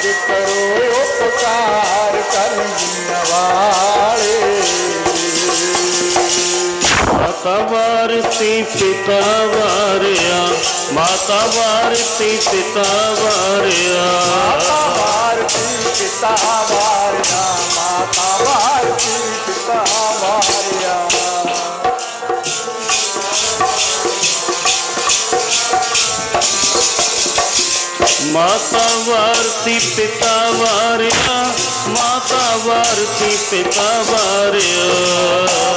ਅੱਜ ਕਰੋ ਉਪਕਾਰ ਕਰਨੀ ਵਾਰਤੀ ਪਿਤਾ ਵਾਰਿਆ, ਮਾਤਾ ਵਾਰਤੀ ਪਿਤਾ ਵਾਰਿਆ। ਮਾਤਾ ਵਾਰਤੀ ਪਿਤਾ ਵਾਰਿਆ, ਮਾਤਾ ਵਾਰਤੀ ਮਾਤਾ ਵਾਰਤੀ ਪਿਤਾ ਵਾਰਿਆ ਮਾਤਾ ਵਾਰਤੀ ਪਿਤਾ ਵਾਰਿਆ।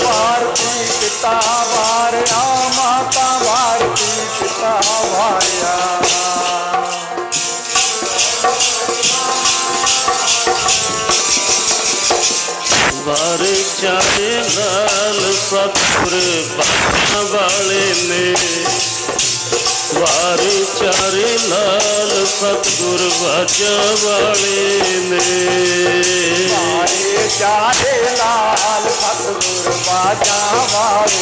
ਵਾਰਤੀ ਪਿਤਾ ਵਾਰਿਆ ਮਾਤਾ ਵਾਰਤੀ ਪਿਤਾ ਵਾਰਿਆ। ਵਾਰੇ ਚਾਰੇ ਨਾਲ ਸਤਿਗੁਰ ਬਾਣਾ ਵਾਲੇ ਨੇ। ਵਾਰੇ ਚਾਰੇ ਲਾਲ ਸਤਿਗੁਰ ਬਾਜਾ ਵਾਲੇ ਨੇ। ਮਾਰੇ ਚਾਰੇ ਲਾਲ ਸਤਿਗੁਰ ਬਾਜਾ ਵਾਲੇ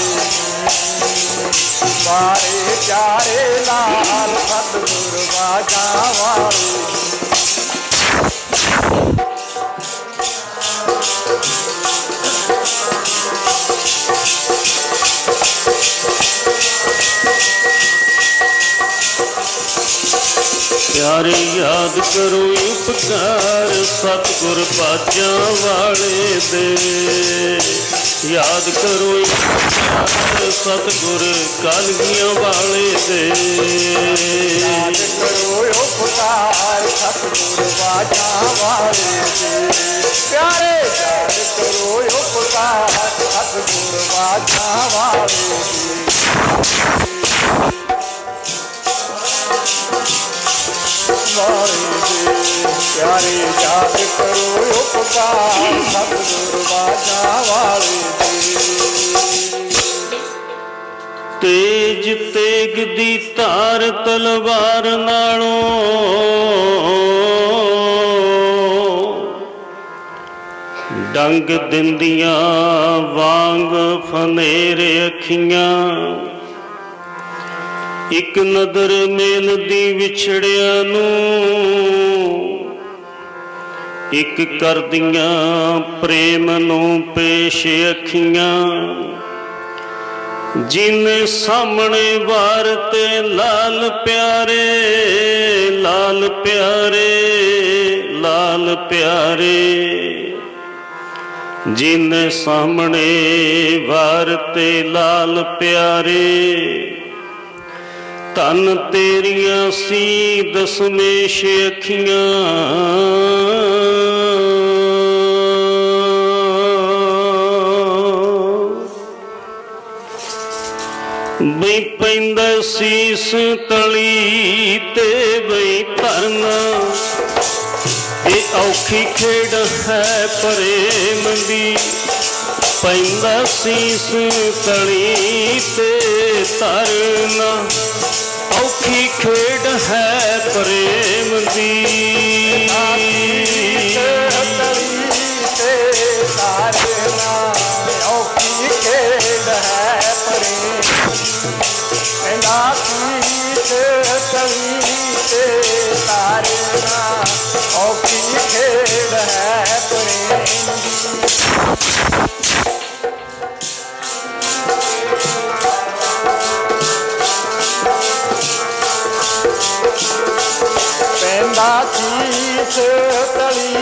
ਮਾਰੇ ਚਾਰੇ ਲਾਲ ਸਤਿਗੁਰ ਬਾਜਾ ਵਾਲੇ ਪਿਆਰੇ ਯਾਦ ਕਰੋ ਉਪਕਾਰ ਸਤਿਗੁਰ ਬਾਜਾਂ ਵਾਲੇ ਦੇ। ਯਾਦ ਕਰੋ ਉਪਕਾਰ ਸਤਿਗੁਰ ਕਲਗੀਆਂ ਵਾਲੇ ਦੇ। ਯਾਦ ਕਰੋ ਉਪਕਾਰ ਸਤਿਗੁਰ ਬਾਜਾ ਵਾਲੇ ਦੇ। ਪਿਆਰੇ ਯਾਦ ਕਰੋ ਉਪਕਾਰ ਸਤਿਗੁਰ ਬਾਜਾ ਵਾਲੇ ਦੇ। ਵਾਲੇ ਦੇ ਪਿਆਰੇ ਯਾਦ ਕਰੋ ਉਪਕਾਰ ਸਤਿਗੁਰ ਬਾਜਾ ਵਾਲੇ ਦੇ ਤੇਜ ਤੇਗ ਦੀ ਧਾਰ ਤਲਵਾਰ ਨਾਲੋਂ ਡੰਗ ਦਿੰਦੀਆਂ ਵਾਂਗ ਫਨੇਰੇ ਅੱਖੀਆਂ ਇੱਕ ਨਦਰ ਮੇਲਦੀ ਵਿਛੜਿਆਂ ਨੂੰ, ਇੱਕ ਕਰਦੀਆਂ ਪ੍ਰੇਮ ਨੂੰ ਪੇਸ਼ ਅੱਖੀਆਂ, ਜਿਨ ਸਾਹਮਣੇ ਵਾਰ ਤੇ ਲਾਲ ਪਿਆਰੇ ਲਾਲ ਪਿਆਰੇ ਲਾਲ ਪਿਆਰੇ, ਜਿਨ ਸਾਹਮਣੇ ਵਾਰ ਤੇ ਲਾਲ ਪਿਆਰੇ ਤਨ ਤੇਰੀਆਂ ਸੀ ਦਸਮੇਸ਼ ਅੱਖੀਆਂ। ਬਈ ਪੈਂਦਾ ਸੀਸ ਤਲੀ ਤੇ ਬਈ ਭਰਨਾ ਇਹ ਔਖੀ ਖੇਡ ਹੈ ਪਰੇ ਦੀ ਪੈਂਦਾ ਸੀਸ ਤਲੀ ਤੇ ਤਰਨਾ। ਔਖੀ ਖੇਡ ਹੈ ਪ੍ਰੇਮ ਦੀ। ਪੈਂਦਾ ਸੀਸ ਤਲੀ